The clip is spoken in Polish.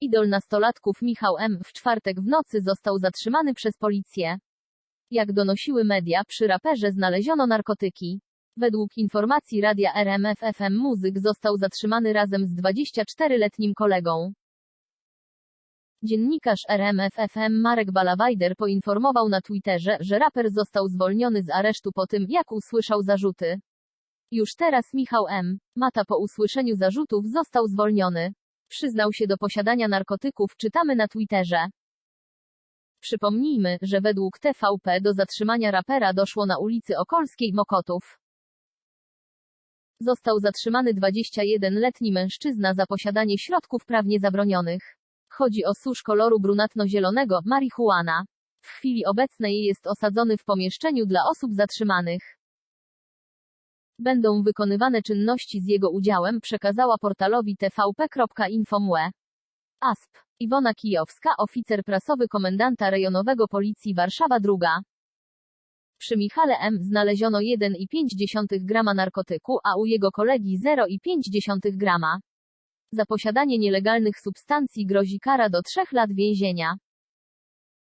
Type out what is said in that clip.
Idol nastolatków Michał M. w czwartek w nocy został zatrzymany przez policję. Jak donosiły media, przy raperze znaleziono narkotyki. Według informacji radia RMF FM muzyk został zatrzymany razem z 24-letnim kolegą. Dziennikarz RMF FM Marek Balawajder poinformował na Twitterze, że raper został zwolniony z aresztu po tym, jak usłyszał zarzuty. Już teraz Michał M. Mata po usłyszeniu zarzutów został zwolniony. Przyznał się do posiadania narkotyków, czytamy na Twitterze. Przypomnijmy, że według TVP do zatrzymania rapera doszło na ulicy Okolskiej Mokotów. Został zatrzymany 21-letni mężczyzna za posiadanie środków prawnie zabronionych. Chodzi o susz koloru brunatno-zielonego, marihuana. W chwili obecnej jest osadzony w pomieszczeniu dla osób zatrzymanych. Będą wykonywane czynności z jego udziałem, przekazała portalowi tvp.info.mue. ASP. Iwona Kijowska, oficer prasowy komendanta rejonowego Policji Warszawa II. Przy Michale M. znaleziono 1,5 grama narkotyku, a u jego kolegi 0,5 grama. Za posiadanie nielegalnych substancji grozi kara do 3 lat więzienia.